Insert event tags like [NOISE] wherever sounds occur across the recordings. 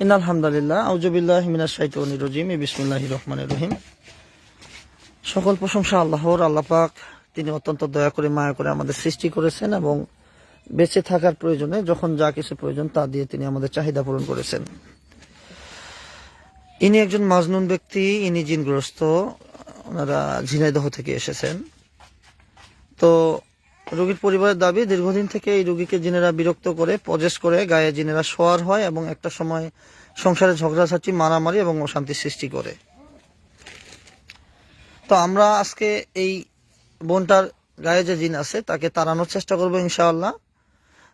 In আলহামদুলিল্লাহ আউজুবিল্লাহ মিনাশ শাইতানির রাজিম, বিসমিল্লাহির রহমানির রহিম। সকল প্রশংসা আল্লাহর, আল্লাহ পাক তিনি অত্যন্ত দয়া করে, মায়া করে আমাদের সৃষ্টি করেছেন এবং বেঁচে থাকার প্রয়োজনে যখন যা কিছু প্রয়োজন তা দিয়ে তিনি আমাদের চাহিদা পূরণ করেছেন। ইনি একজন মাজনুন ব্যক্তি, ইনি জিনগ্রস্ত, ওনারা ঝিনাইদহ থেকে এসেছেন। তো রোগীর পরিবারের দাবি, দীর্ঘদিন থেকে এই রোগীকে জিনেরা বিরক্ত করে পজেস করে গায়ে জিনেরা শোয়ার হয় এবং একটা সময় সংসারে ঝগড়াঝাটি, মারামারি এবং অশান্তি সৃষ্টি করে। তো আমরা আজকে এই বোনটার গায়ে যে জিন আছে, তাকে তাড়ানোর চেষ্টা করব ইনশাআল্লাহ।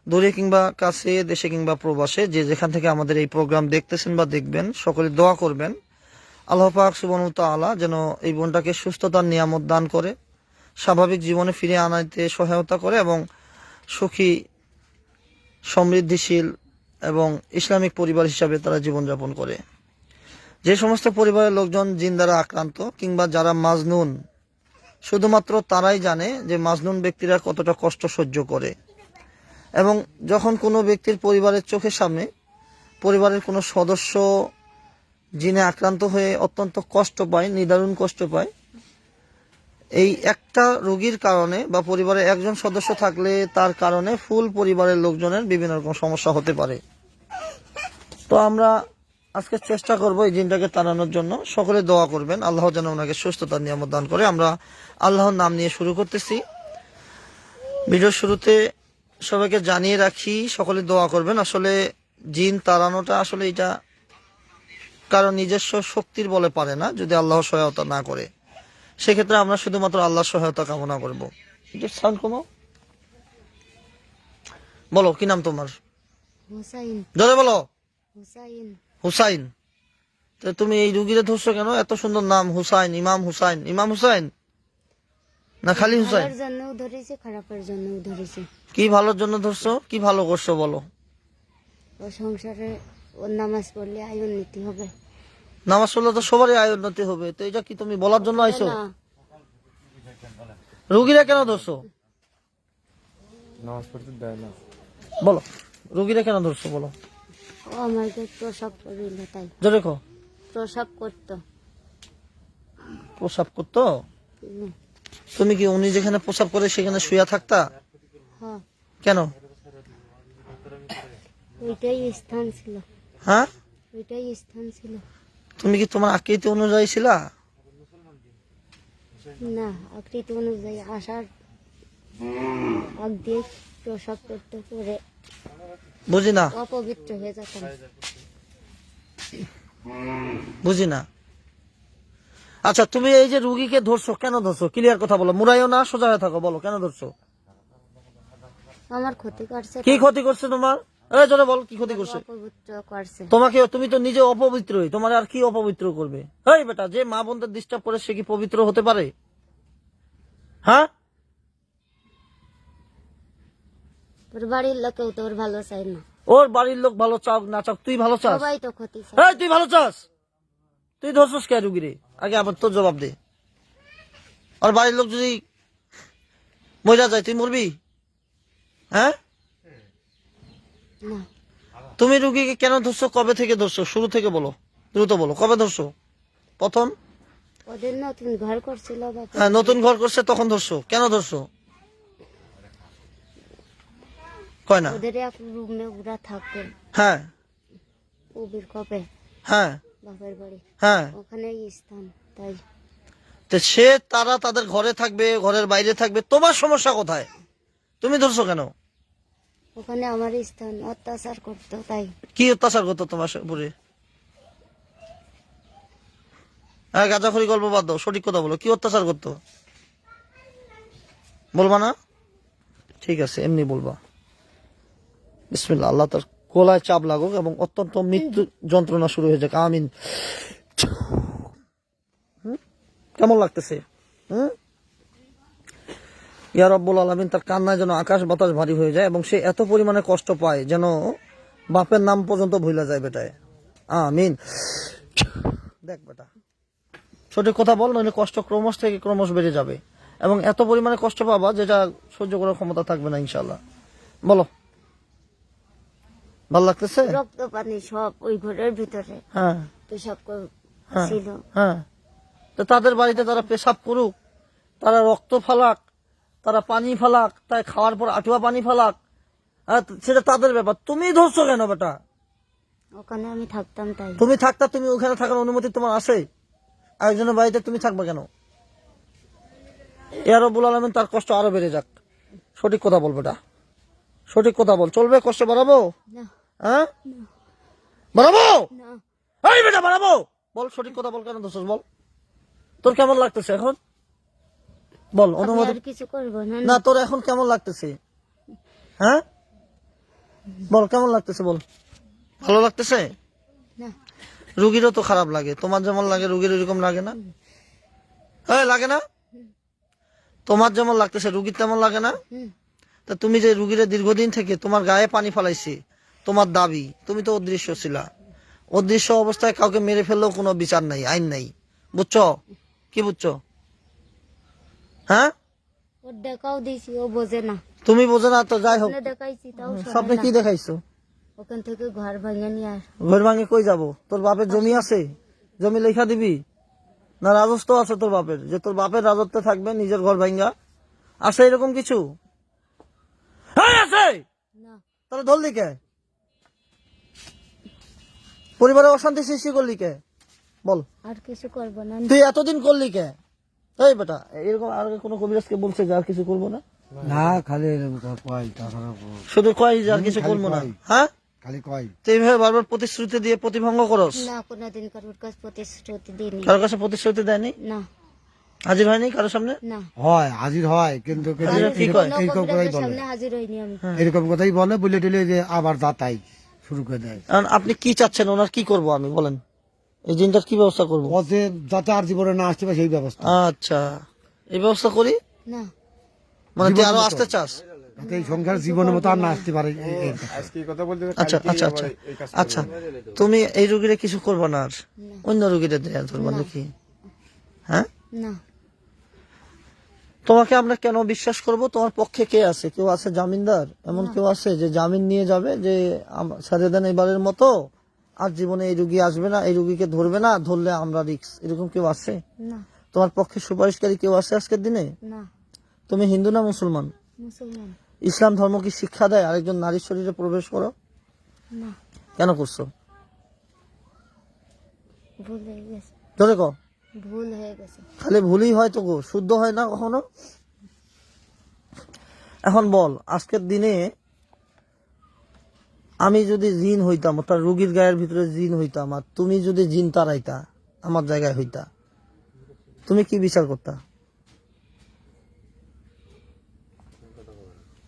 দূরে কিংবা কাছে, দেশে কিংবা প্রবাসে, যে যেখান থেকে আমাদের এই প্রোগ্রাম দেখতেছেন বা দেখবেন, সকলে দোয়া করবেন। আল্লাহ পাক সুবহান আলা যেন এই বোনটাকে সুস্থতার নিয়ামত দান করে। স্বাভাবিক জীবনে ফিরে আনাইতে সহায়তা করে এবং সুখী, সমৃদ্ধিশীল এবং ইসলামিক পরিবার হিসাবে তারা জীবনযাপন করে। যে সমস্ত পরিবারের লোকজন জিন দ্বারা আক্রান্ত কিংবা যারা মাজনুন, শুধুমাত্র তারাই জানে যে মাজনুন ব্যক্তিরা কতটা কষ্ট সহ্য করে। এবং যখন কোনো ব্যক্তির পরিবারের চোখের সামনে পরিবারের কোনো সদস্য জিনে আক্রান্ত হয়ে অত্যন্ত কষ্ট পায়, নিদারুণ কষ্ট পায় এই একটা রোগীর কারণে বা পরিবারে একজন সদস্য থাকলে তার কারণে ফুল পরিবারের লোকজনের বিভিন্ন রকম সমস্যা হতে পারে। তো আমরা আজকে চেষ্টা করব এই জিনটাকে তাড়ানোর জন্য। সকলে দোয়া করবেন। আল্লাহ যেন ওনাকে সুস্থতার নিয়ামত দান করে। আমরা আল্লাহর নাম নিয়ে শুরু করতেছি। ভিডিওর শুরুতে সবাইকে জানিয়ে রাখি, সকলে দোয়া করবেন। আসলে জিন তাড়ানোটা আসলে এটা কারণ নিজস্ব শক্তির বলে পারে না, যদি আল্লাহ সহায়তা না করে। সেক্ষেত্রে আমরা শুধুমাত্র আল্লাহর সহায়তা কামনা করব। সাউন্ড কমাও। বলো কি নাম তোমার? হুসাইন। জোরে বলো। হুসাইন। হুসাইন। তো তুমি এই রুগীরা ধরছো কেন? এত সুন্দর নাম হুসাইন ইমাম হুসাইন। ইমাম হুসাইন? না খালি হুসাইন? ভালোর ধরেছে খারাপের জন্যও ধরেছে। কি ভালোর জন্য ধরছো? কি ভালো করছ বলো। ও সংসারে ওর নামাজ পড়লে আয়ন নীতি হবে। নামাজ পড়লে তো সবারই আয় উন্নতি হবে। তো এটা কি তুমি বলার জন্য আইছো? রুগীরা কেন ধরছো? নামাজ পড়তে দেয় না। বলো রুগীরা কেন ধরছো বলো? ও আমাকে প্রসব করিল তাই। জোরে কো প্রসব করতো। প্রসাব করতো? তুমি কি উনি যেখানে প্রসাব করে সেখানে শুয়া থাকতা? হ্যাঁ। কেন? ওইটাই স্থান ছিল। হ্যাঁ? ওইটাই স্থান ছিল। তুমি কি তোমার আকৃতি অনুযায়ী ছিলা? না আকৃতি অনুযায়ী আসার আগ প্রসব করতে করে বুঝি না। অপবিত্র হয়ে যেতাম। বুঝি না। আচ্ছা তুমি এই যে রুগীকে ধরছো কেন ধরছো? ক্লিয়ার কথা বলো। মুরাইও না সোজা হয়ে থাকো বলো কেন ধরছো? আমার ক্ষতি করছে কি ক্ষতি করছে তোমার? এই জোরে বল কি ক্ষতি করছে? অপবিত্র তোমাকে তুমি তো নিজে অপবিত্রই তোমার আর কি অপবিত্র করবে? এই বেটা যে মা বোনদের ডিস্টার্ব করে সে কি পবিত্র হতে পারে? হ্যাঁ? তোর বাড়ির লোকেও তোর ভালো চাই না। ওর বাড়ির লোক ভালো চাও না চাও তুই ভালো চাস? সবাই তো ক্ষতি এই তুই ভালো চাস? তুই ধরছিস কে রুগীরে আগে আবার তোর জবাব দে। আর বাড়ির লোক যদি মজা যায় তুই মরবি? হ্যাঁ? তুমি রুগীকে কেন ধরছো? কবে থেকে ধরছো? শুরু থেকে বলো। দ্রুত বলো। কবে ধরছো? প্রথম? ওদের নতুন ঘর করছিল হ্যাঁ নতুন ঘর করছে তখন ধরছো। কেন ধরছো? কয় না? ওদের এক রুমে ওরা থাকতেন হ্যাঁ। উবির কপে হ্যাঁ। বাপের বাড়ি। হ্যাঁ। ওখানে স্থান তাই। তো সে তারা তাদের ঘরে থাকবে ঘরের বাইরে থাকবে। তোমার সমস্যা কোথায়? তুমি ধরছো কেন? ওখানে আমার স্থান, অত্যাচার করতো, তাই। কি অত্যাচার করতো তোমার উপরে? হ্যাঁ গাঁজাখড়ি গল্প বাদ দাও, সঠিক কথা বলো, কি অত্যাচার করতো? বলবা না? ঠিক আছে, এমনি বলবা। বিসমিল্লা আল্লাহ তার কোলায় চাপ লাগুক এবং অত্যন্ত মৃত্যু যন্ত্রণা শুরু হয়ে যাক, আমিন? কেমন লাগতেছে? হুম? ইয়া রব্বুল আলমিন তার কান্নায় যেন আকাশ বাতাস ভারী হয়ে যায় এবং সে এত পরিমাণে কষ্ট পায় যেন বাপের নাম পর্যন্ত ভুলে যায় বেটায়। আমিন। দেখ বেটা সঠিক কথা বল নইলে কষ্ট ক্রমশ থেকে ক্রমশ বেড়ে যাবে। এবং এত পরিমাণে কষ্ট পাবা যেটা সহ্য করার ক্ষমতা থাকবে না ইনশাল্লাহ বলো। ভালো লাগতেছে? রক্ত পানি সব ওই ঘরের ভিতরে। হ্যাঁ। পেশাব হ্যাঁ। ছিল। হ্যাঁ। তো তাদের বাড়িতে তারা পেশাব করুক তারা রক্ত ফালাক তারা পানি ফালাক তাই খাওয়ার পর আটুয়া পানি ফালাক। হ্যাঁ, সেটা তাদের ব্যাপার। তুমি ধরছো কেন বেটা? ওখানে আমি থাকতাম তাই। তুমি থাকতা তুমি ওখানে থাকার অনুমতি তোমার আছে? আরেকজনের বাড়িতে তুমি থাকবা কেন? এ রব্বুল আলমিন তার কষ্ট আরও বেড়ে যাক। সঠিক কথা বল বেটা। সঠিক কথা বল। চলবে কষ্ট বাড়াবো? হ্যাঁ? বাড়াবো? এই বেটা বাড়াবো! বল সঠিক কথা বল কেন দোষ বল? তোর কেমন লাগতেছে এখন? বল অনুমতি কিছু করব না না। তোর এখন কেমন লাগতেছে? হ্যাঁ? বল কেমন লাগতেছে বল? ভালো লাগতেছে? না। রুগীরও তো খারাপ লাগে। তোমার যেমন লাগে রুগীর এরকম লাগে না? হ্যাঁ লাগে না? তোমার যেমন লাগতেছে রুগীর তেমন লাগে না? তা তুমি যে রুগীর দীর্ঘদিন থেকে তোমার গায়ে পানি ফালাইছে তোমার দাবি তুমি তো অদৃশ্য ছিলা। অদৃশ্য অবস্থায় কাউকে মেরে ফেললেও কোনো বিচার নাই আইন নাই। বুঝছ? কি বুঝছ? হ্যাঁ? ওর দেখাও দিয়েছি ও বোঝে না। তুমি বোঝো না তো যাই হোক। দেখাইছি তাও স্বপ্নে কি দেখাইছো? ওখান থেকে ঘর ভাঙে নিয়ে আস। ঘর ভাঙে কই যাব? তোর বাপের জমি আছে? জমি লেখা দিবি? না রাজস্ব আছে তোর বাপের? যে তোর বাপের রাজত্বে থাকবে নিজের ঘর ভাঙ্গা আছে এরকম কিছু? আছে! না। তাহলে ধরলি কে? পরিবারে অশান্তি সৃষ্টি করলি কে? বল। আর কিছু করব না। তুই এতদিন করলি কে? এই বেটা এরকম আর কোনো কবিরাজকে বলছে যে আর কিছু করব না? না খালি কয় শুধু কয় যে আর কিছু করব না? হ্যাঁ? খালি কয়। তুই এইভাবে বারবার প্রতিশ্রুতি দিয়ে প্রতিভঙ্গ করস? না কোনোদিন কারোর কাছে প্রতিশ্রুতি দিইনি। কারোর কাছে প্রতিশ্রুতি দেয়নি? না। হাজির হয়নি কারোর সামনে? না। হয় হাজির হয় কিন্তু? কোনো এরকম কথাই বলে। সামনে হাজির হইনি আমি। এরকম কথাই বলে বলে টলে যে আবার যাতাই শুরু করে দেয়। এখন আপনি কি চাচ্ছেন ওনার কি করব আমি বলেন? এই জিনটার কি ব্যবস্থা করব? যাতে আর জীবনে না আসতে পারে সেই ব্যবস্থা। আচ্ছা। এই ব্যবস্থা করি? না। মানে তুই আরও আসতে চাস? যাতে এই সংসার জীবনের মতো আর না আসতে পারে আচ্ছা আচ্ছা আচ্ছা। আচ্ছা তুমি এই রুগীরে কিছু করবে না আর? অন্য রুগীরে দেয়া ধরবা নাকি? হ্যাঁ? না। তোমাকে আমরা কেন বিশ্বাস করব? তোমার পক্ষে কে আছে? কেউ আছে জামিনদার? এমন কেউ আছে যে জামিন নিয়ে যাবে যে আম- ছেড়ে দেন এবারের মতো আর জীবনে এই রুগী আসবে না এই রুগীকে ধরবে না ধরলে আমরা রিক্স এরকম কেউ আছে? না। তোমার পক্ষে সুপারিশকারী কেউ আছে আজকের দিনে? না। তুমি হিন্দু না মুসলমান? মুসলমান। ইসলাম ধর্ম কি শিক্ষা দেয়? আরেকজন নারীর শরীরে প্রবেশ করো। না। কেন করছ? ভুল হয়ে গেছে। ধরে কো ভুল হয়ে গেছে। খালি ভুলই হয় তো গো শুদ্ধ হয় না কখনো? এখন বল আজকের দিনে আমি যদি জিন হইতাম অর্থাৎ রুগীর গায়ের ভিতরে জিন হইতাম আর তুমি যদি জিন তারাইতা আমার জায়গায় হইতা তুমি কি বিচার করতা?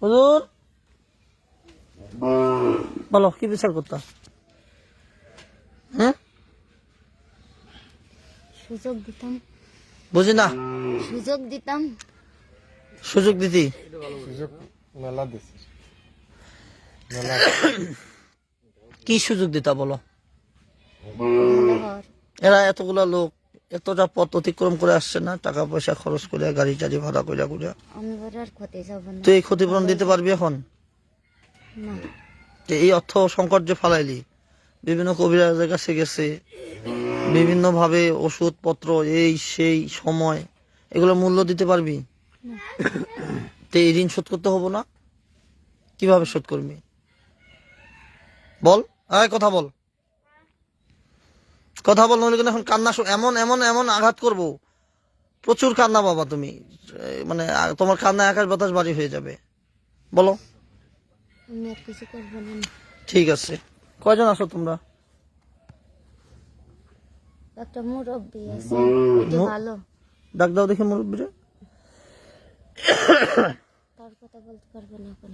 হুজুর? বলো কি বিচার করতা? হ্যাঁ? সুযোগ দিতাম। বুঝি না? সুযোগ দিতাম। সুযোগ দিতি? [COUGHS] কি সুযোগ দিতা বলো? এরা এতগুলা লোক এতটা পথ অতিক্রম করে আসছে না টাকা পয়সা খরচ করে গাড়ি টাড়ি ভাড়া করে করে তুই এই ক্ষতিপূরণ দিতে পারবি এখন? এই অর্থ সংকট যে ফালাইলি বিভিন্ন কবিরাজের কাছে গেছে বিভিন্ন ভাবে ওষুধ পত্র এই সেই সময় এগুলো মূল্য দিতে পারবি? তো এই ঋণ শোধ করতে হব না? কীভাবে শোধ করবি? বল। আয় কথা বল। কথা বল নইলে এখন কান্না এমন এমন এমন আঘাত করব। প্রচুর কান্না বাবা তুমি। মানে তোমার কান্না আকাশ বাতাস বাড়ি হয়ে যাবে। বলো। আমি আর কিছু করব না। ঠিক আছে। কয়জন আসো তোমরা? একটা মুরব্বী আছে। ভালো। ডাক দাও দেখে মুরব্বীরে। তার কথা বলতে পারব না এখন।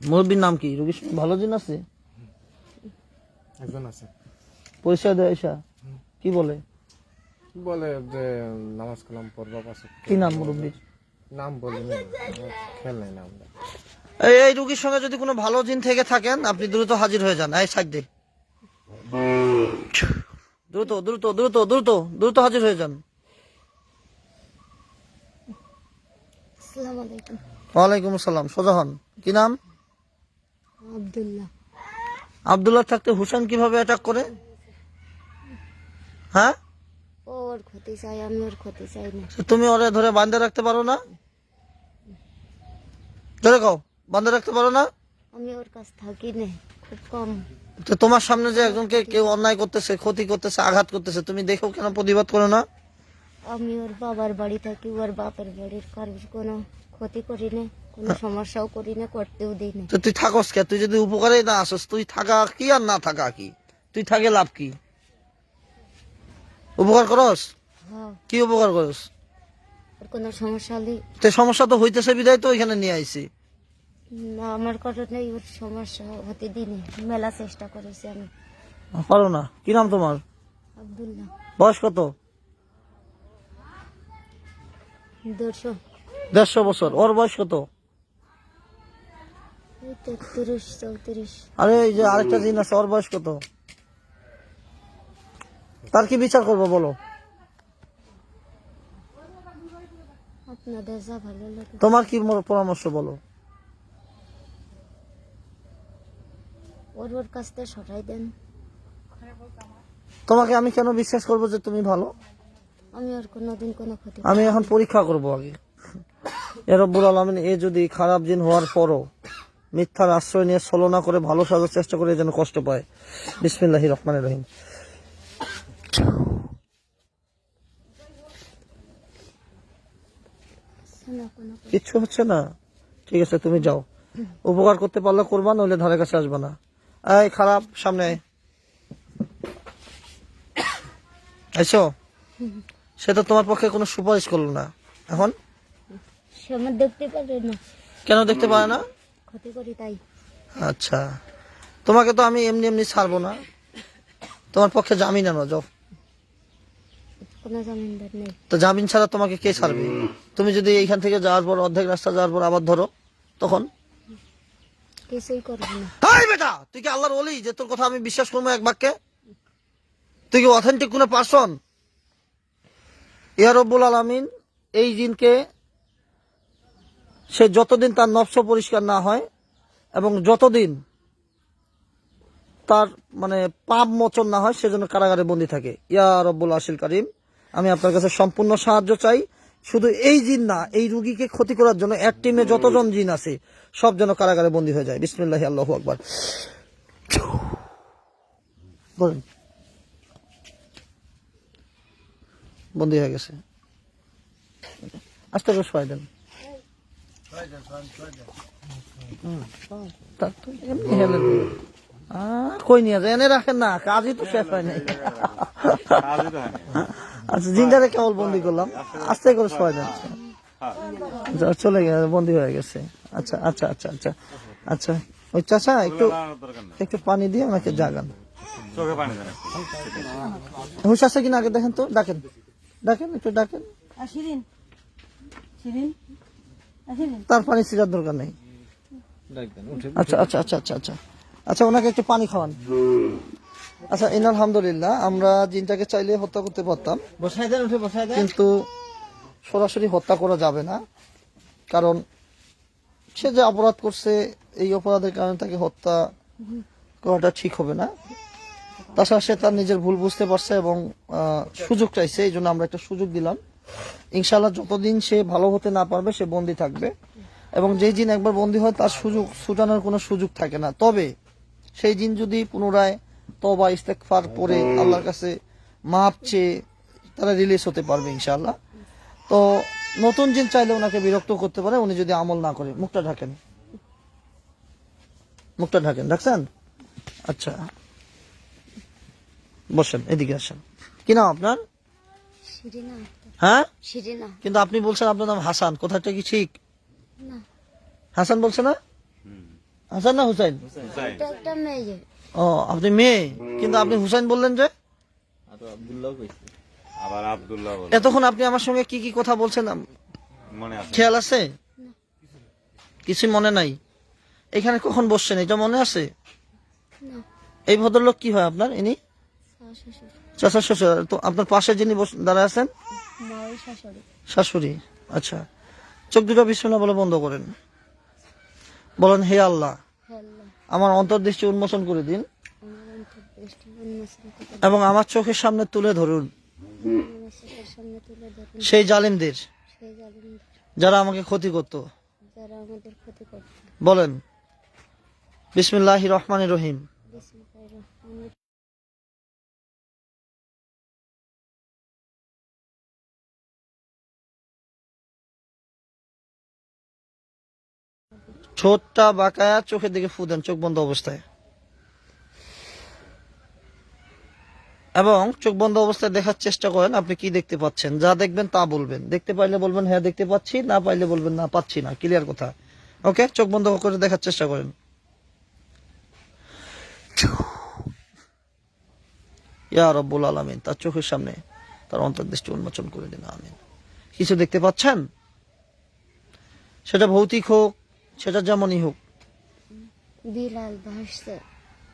মুরব্বীর নাম কি? রোগীর সঙ্গে ভালো দিন আছে? একজন আছে। পরিচয় দেয় এসা। কি বলে? বলে যে নামাজ কালাম পড়বা পাশে কি নাম মুরব্বীর? নাম খেয়াল নাই নাম এই এই রুগীর সঙ্গে যদি কোনো ভালো জিন থেকে থাকেন আপনি দ্রুত হাজির হয়ে যান। এই সাইড দে দ্রুত দ্রুত দ্রুত দ্রুত দ্রুত হাজির হয়ে যান। ওয়ালাইকুম আসসালাম। সোজা হন। কি নাম? আব্দুল্লাহ। আবদুল্লাহ থাকতে হুসেন কীভাবে অ্যাটাক করে? হ্যাঁ? ওর ক্ষতি চাই আমি ওর ক্ষতি চাই না। তুমি ওরে ধরে বাঁধে রাখতে পারো না? ধরে কও বাঁধে রাখতে পারো না? আমি ওর কাছ থাকি না খুব কম। তো তোমার সামনে যে একজনকে কেউ অন্যায় করতেছে ক্ষতি করতেছে আঘাত করতেছে তুমি দেখো কেন প্রতিবাদ করো না? আমি ওর বাবার বাড়ি থাকি ওর বাপের বাড়ির কারোর কোনো ক্ষতি করি না। কোনো সমস্যাও করি না করতেও দিই না। তো তুই থাকস কে? তুই যদি উপকারে না আসস তুই থাকা কি আর না থাকা কি? তুই থাকে লাভ কি? উপকার করস? হ্যাঁ। কি উপকার করস? কোনো সমস্যা হলে তো সমস্যা তো হইতেছে বিদায় তো ওইখানে নিয়ে আইছি না আমার কারণেই ওর সমস্যা হতে দিই না। মেলা চেষ্টা করেছি আমি। পারো না। কি নাম তোমার? আবদুল্লাহ। বয়স কত? দেড়শো। দেড়শো বছর। ওর বয়স কত? আরে এই যে আরেকটা দিন আছে ওর বয়স কত? তার কি বিচার করব বলো? তোমার কি পরামর্শ বলো? ওর ওর কাছ থেকে সরাই দেন। তোমাকে আমি কেন বিশ্বাস করব যে তুমি ভালো? আমি ওর কোনোদিন কোনো ক্ষতি আমি এখন পরীক্ষা করব আগে। এ রব্বুল আলমিন এ যদি খারাপ দিন হওয়ার পরও মিথ্যার আশ্রয় নিয়ে ছলনা করে ভালো সাজার চেষ্টা করে যেন কষ্ট পায়। বিসমিল্লাহ রহমান রহিম। কিচ্ছু হচ্ছে না। ঠিক আছে তুমি যাও। উপকার করতে পারলে করবা নইলে ধারে কাছে আসবা না। এই খারাপ সামনে। আইসো সে তো তোমার পক্ষে কোনো সুপারিশ করল না। এখন? সে আমার দেখতে পারে না। কেন দেখতে পারে না? ক্ষতি করি তাই। আচ্ছা। তোমাকে তো আমি এমনি এমনি ছাড়বো না। তোমার পক্ষে জামিন আনো যাও। কোনো জামিনদার নেই। তো জামিন ছাড়া তোমাকে কে ছাড়বে? তুমি যদি এইখান থেকে যাওয়ার পর অর্ধেক রাস্তা যাওয়ার পর আবার ধরো তখন? কিছুই করব না। হাই বেটা তুই কি আল্লাহর বলি যে তোর কথা আমি বিশ্বাস করব এক বাক্যে? তুই কি অথেন্টিক কোনো পার্সন ইয়া রব্বুল আলমিন এই জিনকে সে যতদিন তার নফস পরিষ্কার না হয় এবং যতদিন তার মানে পাপ মোচন না হয় সেজন্য কারাগারে বন্দী থাকে। ইয়া রব্বুল আশিল করিম, আমি আপনার কাছে সম্পূর্ণ সাহায্য চাই। শুধু এই জিন না, এই রুগীকে ক্ষতি করার জন্য এক টিমে যতজন জিন আছে, সব যেন কারাগারে বন্দী হয়ে যায়। বিসমিল্লাহ, আল্লাহ আকবার। বন্দী হয়ে গেছে। আস্তে করে সবাই দেন হুম, তা তো এমনি হেলে দেবে। আহ, কই এনে রাখেন না কাজই শেষ হয় নাই আচ্ছা জিনটারে কেবল বন্দি করলাম আস্তে করে সবাই যাচ্ছে চলে গেছে বন্দি হয়ে গেছে আচ্ছা আচ্ছা। আচ্ছা আচ্ছা আচ্ছা ওই চাচা একটু একটু পানি দিয়ে ওনাকে জাগান হুশ আছে কিনা আগে দেখেন তো ডাকেন ডাকেন একটু ডাকেন তার পানি ছিটার দরকার নেই। আচ্ছা আচ্ছা আচ্ছা আচ্ছা আচ্ছা। আচ্ছা ওনাকে একটু পানি খাওয়ান। আচ্ছা ইন আলহামদুলিল্লাহ আমরা জিনটাকে চাইলে হত্যা করতে পারতাম। কিন্তু সরাসরি হত্যা করা যাবে না। কারণ সে যে অপরাধ করছে এই অপরাধের কারণে তাকে হত্যা করাটা ঠিক হবে না। তাছাড়া সে তার নিজের ভুল বুঝতে পারছে এবং সুযোগ চাইছে এই জন্য আমরা একটা সুযোগ দিলাম। ইনশাল্লাহ যতদিন সে ভালো হতে না পারবে, সে বন্দি থাকবে। এবং যেই জিন একবার বন্দি হয়, তার সুযোগ ছুটানোর কোনো সুযোগ থাকে না। তবে সেই জিন যদি পুনরায় তবা ইস্তেকফার পরে আল্লাহর কাছে মাপ চেয়ে তারা রিলিজ হতে পারবে ইনশাল্লাহ তো নতুন জিন চাইলে ওনাকে বিরক্ত করতে পারে, উনি যদি আমল না করে। মুখটা ঢাকেন। মুখটা ঢাকেন। ঢাকছেন? আচ্ছা। বসেন, এদিকে আসেন। কি নাম আপনার? হ্যাঁ? কিন্তু আপনি বলছেন আপনার নাম হাসান। কোথাটা কি ঠিক? হাসান বলছে না? হাসান না হুসাইন? এটা একটা মেয়ে। ও আপনি মেয়ে। কিন্তু আপনি হুসাইন বললেন যে? আবার আব্দুল্লাহ বলে। এতক্ষণ আপনি আমার সঙ্গে কি কি কথা বলছেন? খেয়াল আছে? কিছুই মনে নাই? এখানে কখন বসছেন? এটা মনে আছে? এই ভদ্রলোক কি হয় আপনার ইনি? শাশুড়ি। শ্বশুর তো আপনার পাশে যিনি বস- দাঁড়ায় আছেন? শাশুড়ি। আচ্ছা। চোখ দুটো বিছানা বলে বন্ধ করেন। বলেন হে আল্লাহ আমার অন্তর্দৃষ্টি উন্মোচন করে দিন এবং আমার চোখের সামনে তুলে ধরুন। সেই জালিমদের যারা আমাকে ক্ষতি করত। বলেন বিসমিল্লাহ রহমান রহিম। ঠোঁটটা বাঁকায়া চোখের দিকে ফু দেন, চোখ বন্ধ অবস্থায়। এবং চোখ বন্ধ অবস্থায় দেখার চেষ্টা করেন, আপনি কি দেখতে পাচ্ছেন? যা দেখবেন তা বলবেন। দেখতে পাইলে বলবেন হ্যাঁ দেখতে পাচ্ছি, না পাইলে বলবেন, না পাচ্ছি না। ক্লিয়ার কথা? ওকে চোখ বন্ধ করে দেখার চেষ্টা করেন। ইয়া রব্বুল আলমিন, তার চোখের সামনে তার অন্তর্দৃষ্টি উন্মোচন করে দিন, আমিন। কিছু দেখতে পাচ্ছেন? সেটা ভৌতিক হোক সেটা যেমনই হোক। বিড়াল ভাসছে।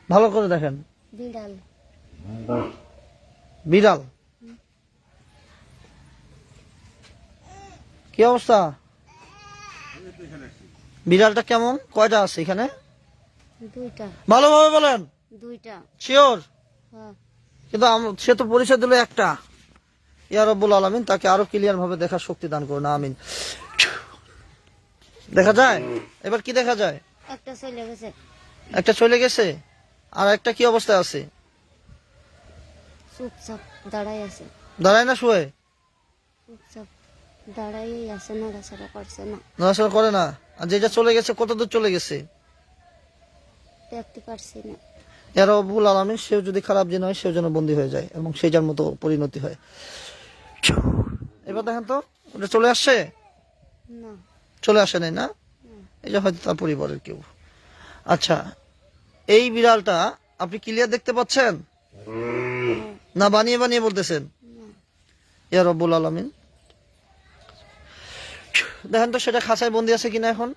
ভালো করে দেখেন। বিড়াল বিড়াল কি অবস্থা? বিড়ালটা কেমন? কয়টা আছে এখানে? দুইটা। ভালোভাবে বলেন। দুইটা। শিওর হ্যাঁ। কিন্তু সে তো পরিচয় দিল একটা। ইয়া রব্বুল আলমিন তাকে আরও ক্লিয়ার ভাবে দেখার শক্তি দান করুন আমিন। দেখা যায়? এবার কি দেখা যায়? একটা চলে গেছে। একটা চলে গেছে? আর একটা কি অবস্থায় আছে? চুপচাপ দাঁড়াই আছে। দাঁড়ায় না শুয়ে? চুপচাপ দাঁড়াই আছে নড়াচড়া করছে না। নড়াচড়া করে না? আর যেটা চলে গেছে কত দূর চলে গেছে? দেখতে পারছি না। এর রব্বুল আলমিন সেও যদি খারাপ জিন হয় সেও যেন বন্দী হয়ে যায় এবং সেই যার মতো পরিণতি হয়। এবার দেখেন তো ওটা চলে আসছে? না। চলে আসে নাই না? এই যে হয়তো তার পরিবারের কেউ। আচ্ছা এই বিড়ালটা আপনি ক্লিয়ার দেখতে পাচ্ছেন? না, বানিয়ে বানিয়ে বলতেছেন? ইয়া রব্বুল আলমিন। দেখেন তো সেটা খাঁচায় বন্দি আছে কিনা এখন?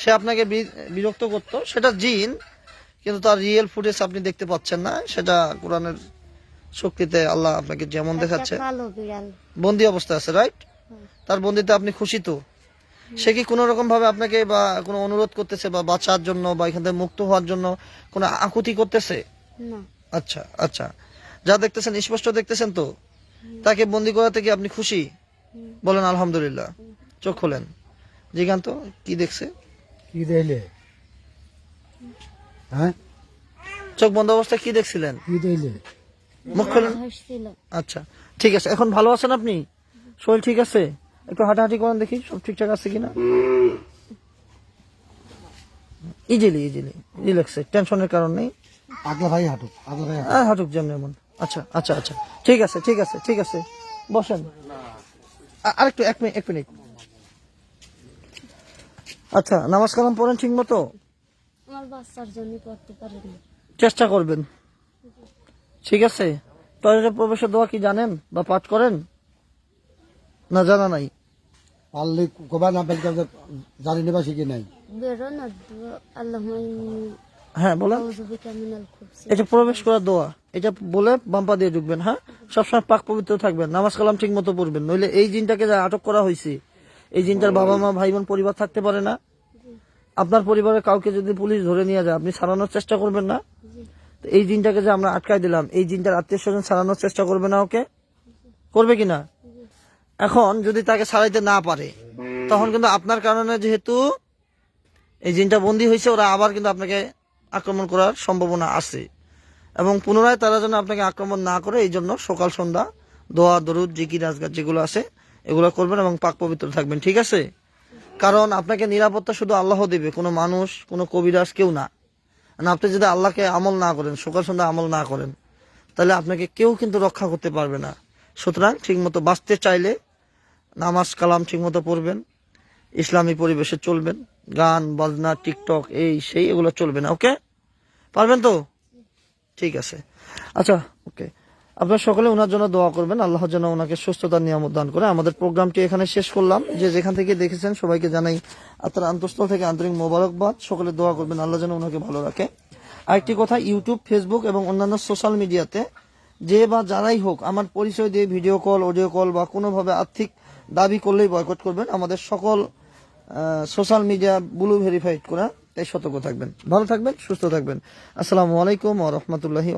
সে আপনাকে বিরক্ত করতো। সেটা জিন, কিন্তু তার রিয়েল ফুটেজ আপনি দেখতে পাচ্ছেন না। সেটা কোরআনের শক্তিতে আল্লাহ আপনাকে যেমন দেখাচ্ছে। কালো বিড়াল। বন্দি অবস্থায় আছে রাইট তার বন্দিতে আপনি খুশি তো? সে কি কোনো রকম ভাবে আপনাকে বা কোনো অনুরোধ করতেছে বা বাঁচার জন্য বা এখান থেকে মুক্ত হওয়ার জন্য কোনো আকুতি করতেছে? আচ্ছা আচ্ছা। যা দেখতেছেন স্পষ্ট দেখতেছেন তো? তাকে বন্দি করা থেকে আপনি খুশি? বলেন আলহামদুলিল্লাহ। চোখ খোলেন। জিগান্ত কি দেখছে? কি দেখলে? হ্যাঁ? চোখ বন্ধ অবস্থায় কি দেখছিলেন? কি দেখলে? মুখ খোলেন আচ্ছা ঠিক আছে। এখন ভালো আছেন আপনি? শরীর ঠিক আছে? একটু হাঁটাহাঁটি করেন দেখি সব ঠিকঠাক আছে কিনা? ইজিলি ইজিলি রিল্যাক্সে টেনশনের কারণ নেই। আগলা ভাই হাঁটুক আগলা ভাই হাঁটুক। হাঁটুক যেমন এমন আচ্ছা আচ্ছা আচ্ছা। ঠিক আছে ঠিক আছে ঠিক আছে। বসেন। আরেকটু এক মিনিট এক মিনিট। আচ্ছা নামাজ কালাম পড়েন ঠিক মতো আমার বাচ্চার জন্য করতে পারিনি চেষ্টা করবেন। ঠিক আছে? টয়লেটে প্রবেশের দোয়া কি জানেন বা পাঠ করেন? না জানা নাই। পারলে কবা না পেলে জানি নেবা শিখি নাই? হ্যাঁ বলেন। এটা প্রবেশ করার দোয়া এটা বলে বাম্পা দিয়ে ঢুকবেন হ্যাঁ? সবসময় পাক পবিত্র থাকবেন নামাজ কালাম ঠিক মতো পড়বেন নইলে এই জিনটাকে যা আটক করা হয়েছে এই জিনটার বাবা মা ভাই বোন পরিবার থাকতে পারে না। আপনার পরিবারের কাউকে যদি পুলিশ ধরে নিয়ে যায় আপনি ছাড়ানোর চেষ্টা করবেন না? এই জিনটাকে যে আমরা আটকাই দিলাম, এই জিনটার আত্মীয় স্বজন ছাড়ানোর চেষ্টা করবে না ওকে? করবে কিনা এখন যদি তাকে ছাড়াইতে না পারে, তখন কিন্তু আপনার কারণে যেহেতু এই জিনটা বন্দী হয়েছে, ওরা আবার কিন্তু আপনাকে আক্রমণ করার সম্ভাবনা আছে। এবং পুনরায় তারা যেন আপনাকে আক্রমণ না করে, এই জন্য সকাল সন্ধ্যা, দোয়া, দরুদ, জিকির, আজগার যেগুলো আছে, এগুলো করবেন এবং পাক পবিত্র থাকবেন, ঠিক আছে? কারণ আপনাকে নিরাপত্তা শুধু আল্লাহ দেবে, কোনো মানুষ, কোনো কবিরাজ, কেউ না। না, আপনি যদি আল্লাহকে আমল না করেন সকাল সন্ধ্যা আমল না করেন, তাহলে আপনাকে কেউ কিন্তু রক্ষা করতে পারবে না। সুতরাং ঠিকমতো বাঁচতে চাইলে নামাজ কালাম ঠিকমতো পড়বেন, ইসলামী পরিবেশে চলবেন, গান, বাজনা, টিকটক, এই, সেই, এগুলো চলবে না, ওকে? পারবেন তো? ঠিক আছে। আচ্ছা ওকে। আপনার সকলে ওনার জন্য দোয়া করবেন, আল্লাহ যেন ওনাকে সুস্থতার নিয়ামত দান করে। আমাদের প্রোগ্রামটি এখানে শেষ করলাম। যে যেখান থেকে দেখেছেন, সবাইকে জানাই আপনার আন্তঃস্থল থেকে আন্তরিক মোবারকবাদ। সকলে দোয়া করবেন, আল্লাহ যেন ওনাকে ভালো রাখে। আরেকটি কথা, ইউটিউব, ফেসবুক এবং অন্যান্য সোশ্যাল মিডিয়াতে যে বা যারাই হোক, আমার পরিচয় দিয়ে ভিডিও কল, অডিও কল বা কোনোভাবে আর্থিক দাবি করলেই বয়কট করবেন। আমাদের সকল সোশ্যাল মিডিয়া ব্লু ভেরিফাইড করা, তাই সতর্ক থাকবেন। ভালো থাকবেন, সুস্থ থাকবেন। আসসালামু আলাইকুম ওয়া রাহমাতুল্লাহি